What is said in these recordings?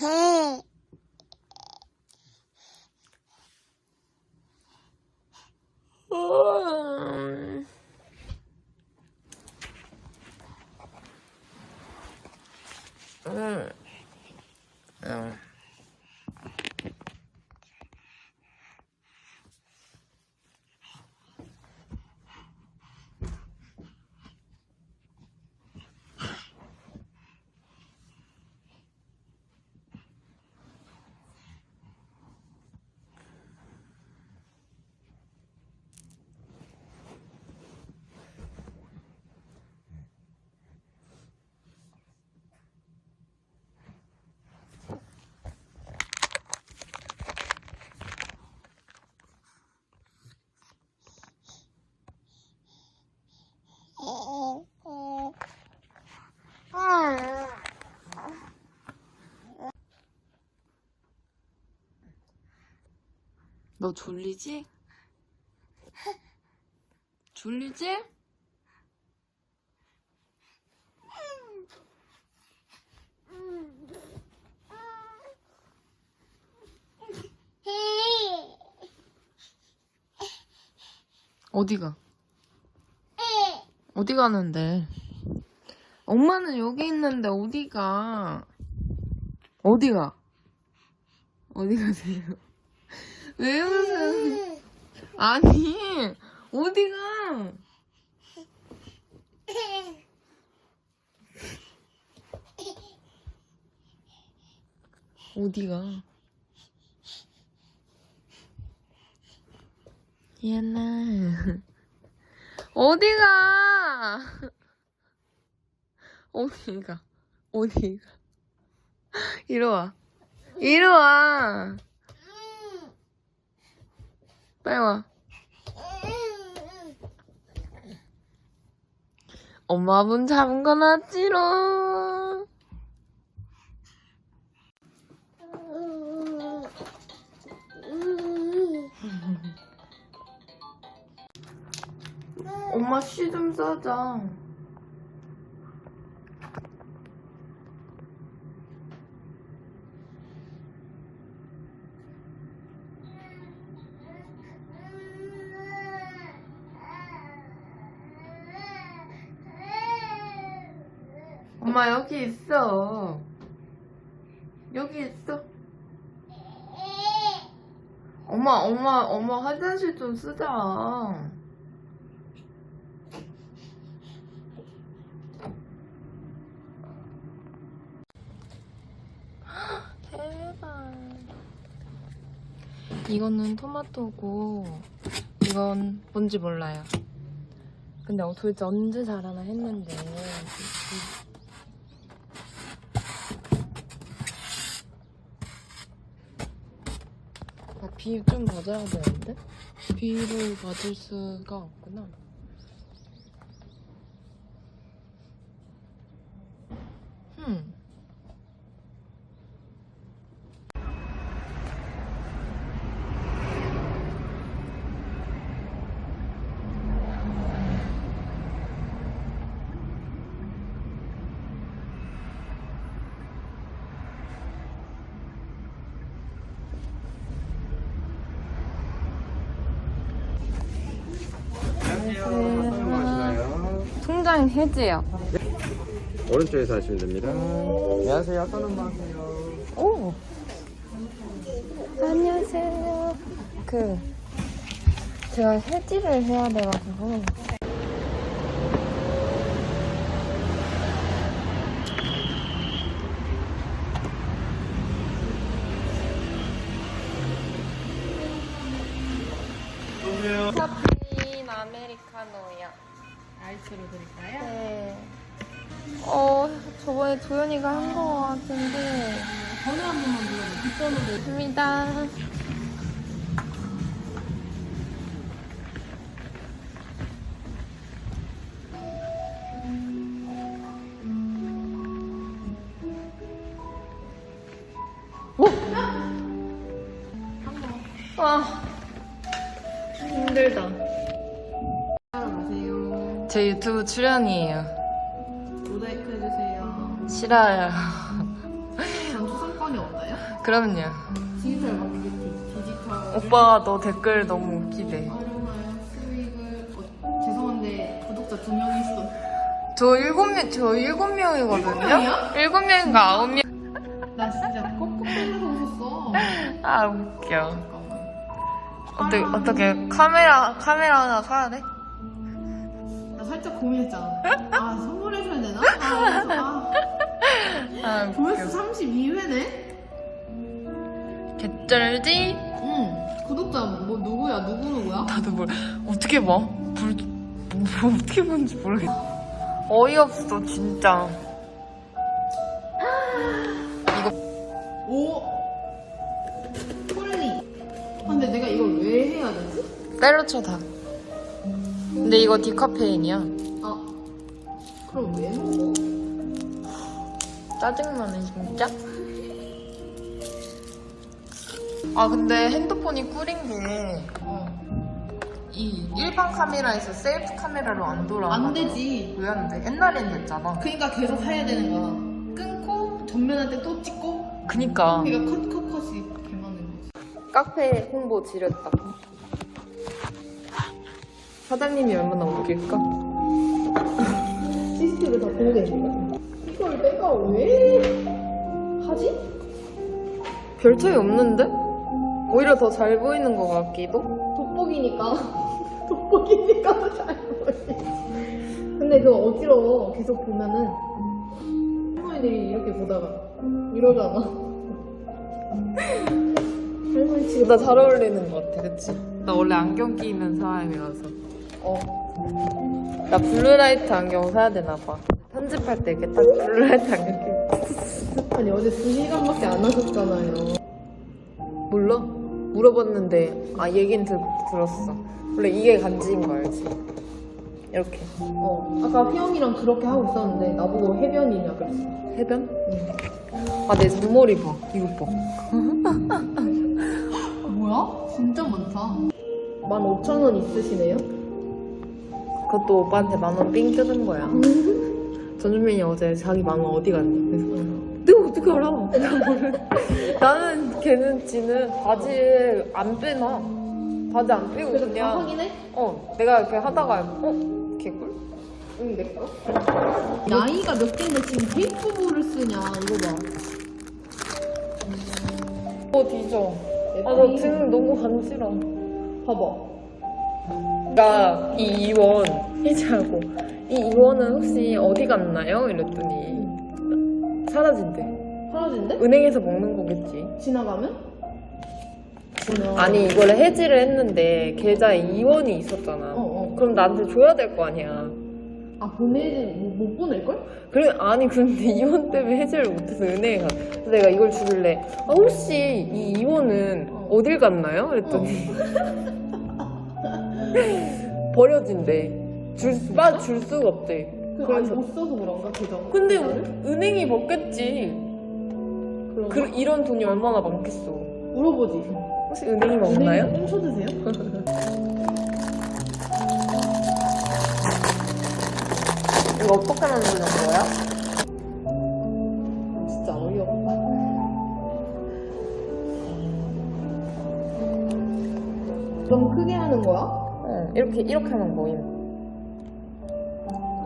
응. 너 졸리지? 졸리지? 어디가? 어디 가는데? 엄마는 여기 있는데 어디가? 어디가? 어디 가세요? 왜 웃으세요? 아니, 어디가? 어디가? 얘나 어디가? 어디가? 어디가? 이리 와. 이리 와. 빨리 와. 엄마 문 잡은 거 맞지롱. 엄마 씨 좀 싸자. 엄마 여기 있어. 여기 있어. 엄마 엄마 엄마 화장실 좀 쓰자. 대박. 이거는 토마토고 이건 뭔지 몰라요. 근데 어, 도대체 언제 자라나 했는데 아, 비좀 맞아야 되는데? 비를 맞을 수가 없구나. 통장인 해지요. 오른쪽에서 하시면 됩니다. 안녕하세요. 어떤 음악 하세요? 오. 안녕하세요. 그 제가 해지를 해야 돼가지고. 불러주세요. 뒷번호도 입니다. 오! 와, 힘들다. 제 유튜브 출연이에요. 모자이크 해주세요. 싫어요. 장수상권이 없 그럼요. 디지털 마케팅, 디지털. 오빠 너 댓글 너무 웃기대. 활용하여 수익을. 어, 죄송한데 구독자 두 명 있어. 저 일곱 명, 저 일곱 명이거든요? 명이야? 일곱 명인가 아홉 명? 나 진짜 꺽꺽대면서 웃었어. 아, 웃겨. 잠깐만. 어떻게, 어떻게, 카메라, 카메라 하나 사야 돼? 나 살짝 고민했잖아. 아 선물해줘야 되나? 아, 그래서 아 아, 조회수 32회네? 개쩔지? 응. 구독자 뭐 누구야? 누구 누구야? 나도 뭘, 어떻게 봐? 불, 뭐, 어떻게 보는지 모르겠어. 어이없어, 진짜. 오. 폴리. 아, 근데 내가 이걸 왜 해야 되지? 때려쳐 다. 근데 이거 디카페인이야. 아. 그럼 왜 먹어? 짜증나네, 진짜. 아, 근데 핸드폰이 꿀인 게, 어. 이 일반 카메라에서 셀프 카메라로 안 돌아가. 안 되지. 왜 안 돼? 옛날엔 됐잖아. 그러니까 계속 해야 되는 거야. 끊고 전면할 때 또 찍고. 그니까. 그러니까 컷컷 컷이 개많은 거지. 카페 홍보 지렸다. 사장님이 얼마나 웃길까? CCTV 다 있는 이걸 내가 왜 하지? 별 차이 없는데? 오히려 더 잘 보이는 것 같기도? 돋보기니까. 돋보기니까 더 잘 보이지. 근데 그거 어지러워. 계속 보면은. 할머니들이 이렇게 보다가 이러잖아. 할머니 지금 나 잘 어울리는 것 같아, 그치? 나 원래 안경 끼는 사람이라서. 어. 나 블루라이트 안경 사야 되나 봐. 편집할 때 이렇게 딱 블루라이트 안경 끼고. 아니 어제 2시간밖에 안 하셨잖아요. 몰라? 물어봤는데, 아, 얘긴 들, 들었어. 원래 이게 간지인 거 알지? 이렇게. 어. 아까 휘영이랑 그렇게 하고 있었는데 나보고 해변이냐 그랬어. 해변? 아, 내 잔머리 봐. 이거 봐. 아, 뭐야? 진짜 많다. 15,000원 있으시네요? 그것도 오빠한테 만 원 삥 뜯은 거야. 전준민이 어제 자기 만 원 어디 갔니? 그래서 어떻게 알아? 나는 걔는 지는 바지에 안 빼놔. 바지 안 빼고 그래서 다 그냥 확인해? 어 내가 이렇게 하다가 어 개꿀? 응, 내 거. 나이가 몇 개인데 지금 테이프볼을 쓰냐, 이거 봐. 어 뒤져. 아 나 등 너무 간지러. 봐봐. 나이 이원 해지하고 이 이원은 혹시 어디 갔나요? 이랬더니 사라진대. 사라진대? 은행에서 먹는 거겠지. 지나가면? 지나. 아니 이거를 해지를 했는데 계좌에 이원이 있었잖아. 어, 어. 그럼 나한테 줘야 될 거 아니야. 아, 보내지, 뭐, 못 보낼걸? 그래 아니 근데 이원 때문에 해지를 못해서 은행에 가. 그래서 내가 이걸 주길래 아 혹시 이 이원은 어. 어. 딜 갔나요? 그랬더니 버려진대. 줄, 수- 빠- 줄 수가 없대. 그, 아니, 그래서 못 써서 그런가, 계정. 근데 계좌를? 은행이 먹겠지. 그런가? 그, 이런 돈이 얼마나 많겠어. 물어보지. 혹시 은행이 먹나요? 은행에 꽁쳐 드세요? 이거 어떻게 만드는 거야? 진짜 어이없다. 좀 크게 하는 거야? 어, 이렇게 이렇게 하면 모임.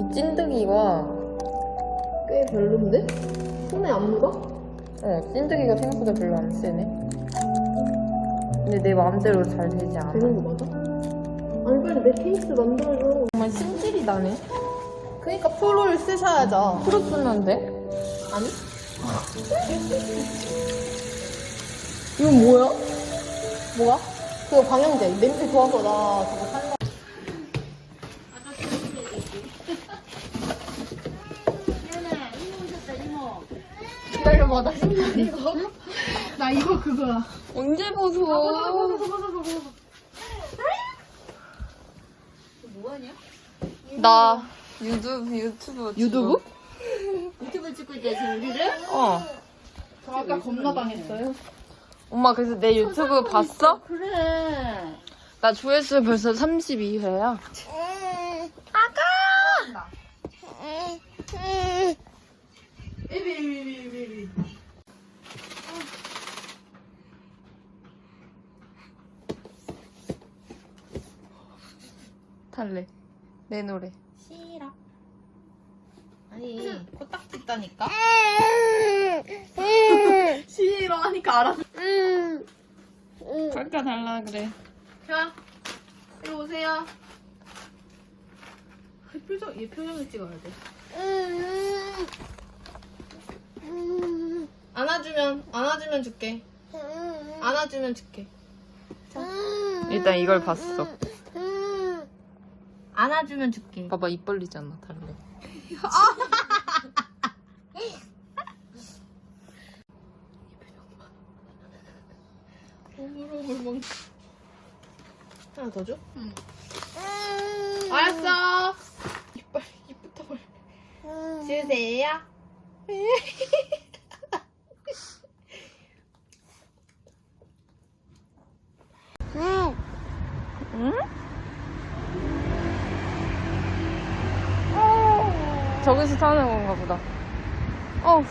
이 찐득이가 꽤 별론데? 손에 안 묻어? 어 찐득이가 생각보다 별로 안 세네. 근데 내 마음대로 잘 되지 않아. 되는 거 맞아? 아니 빨리 내 케이스 만들어줘 정말 심질이 나네. 그니까 프로를 쓰셔야죠 프로뿐한데? 아니? 이건 뭐야? 뭐가? 그거 방향제 냄새 좋아서 나 저거 산 거. 기다려봐 나 진짜 이거 나 이거 그거야 언제 벗어? 나 유튜브 유튜브 유튜브? 유튜브 찍고 있대 지금 우리를? 어. 저 아까 겁나 당했어요 엄마 그래서 내 유튜브 봤어? 그래. 나 조회수 벌써 32회야. 할래. 내 노래. 싫어. 아니 코딱지 있다니까. 싫어 하니까 알아. 깎아 달라 그래. 자, 이리 오세요. 아, 표정, 얘 표정을 찍어야 돼. 안아주면, 안아주면 줄게. 안아주면 줄게. 일단 이걸 봤어. 안아주면 줄게. 봐봐 입 벌리잖아 달래. 오물오물 먹. 하나 더 줘? 응. 알았어. 이빨, 입부터 벌. 주세요. 저기서 타는 건가 보다. 어.